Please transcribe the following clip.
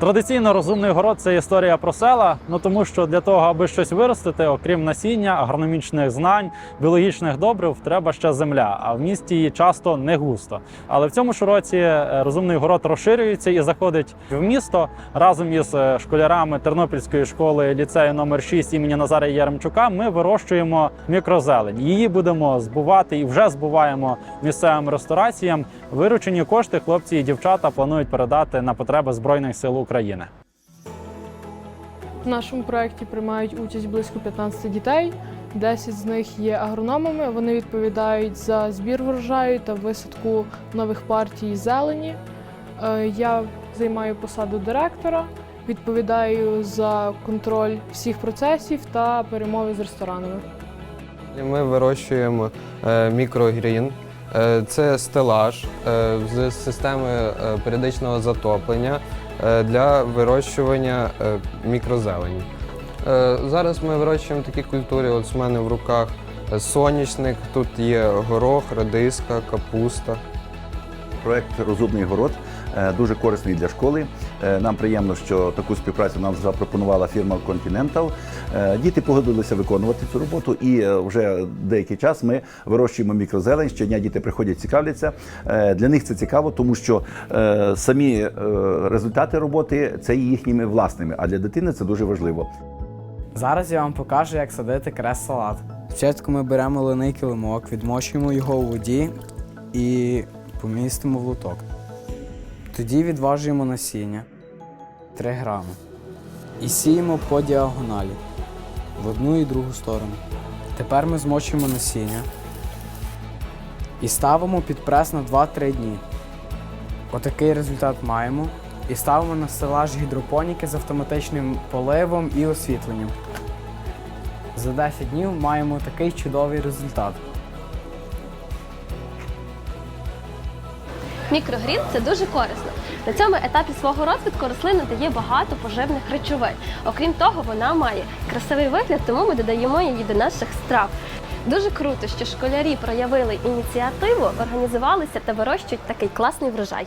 Традиційно розумний город це історія про села. Ну тому що для того, аби щось виростити, окрім насіння, агрономічних знань, біологічних добрив, треба ще земля. А в місті її часто не густо. Але в цьому ж році е, розумний город розширюється і заходить в місто разом із е, школярами Тернопільської школи ліцею номер 6 імені Назара Яремчука. Ми вирощуємо мікрозелень. Її будемо збувати і вже збуваємо місцевим рестораціям. Виручені кошти хлопці і дівчата планують передати на потреби збройних сил. В нашому проєкті приймають участь близько 15 дітей. 10 з них є агрономами. Вони відповідають за збір врожаю та висадку нових партій зелені. Е, Я займаю посаду директора, відповідаю за контроль всіх процесів та перемови з ресторанами. Ми вирощуємо е, мікрогрін. Е, Це стелаж з системи періодичного затоплення для вирощування е, мікрозелені. Е, Зараз ми вирощуємо такі культури. От у мене в руках е, соняшник, тут є горох, радиска, капуста. Проект Розумний город е, дуже корисний для школи. Е, Нам приємно, що таку співпрацю нам запропонувала фірма Continental. Е, Діти погодилися виконувати цю роботу, і е, вже деякий час ми вирощуємо мікрозелень. Щодня діти приходять, цікавляться. Для них це цікаво, тому що самі результати роботи це їхніми власними, а для дитини це дуже важливо. Зараз я вам покажу, як садити крес-салат. Спочатку ми беремо лений килимок, відмочуємо його у воді і помістимо в лоток. Тоді відважуємо насіння 3 грами і сіємо по діагоналі в одну і другу сторону. Тепер ми змочуємо насіння і ставимо під прес на 2-3 дні. Отакий результат маємо. І ставимо на стелаж гідропоніки з автоматичним поливом і освітленням. За 10 днів маємо такий чудовий результат. Мікрогрін це дуже корисно. На цьому етапі свого розвитку рослина дає багато поживних речовин. Окрім того, вона має красивий вигляд, тому ми додаємо її до наших страв. Дуже круто, що школярі проявили ініціативу, організувалися та вирощують такий класний врожай.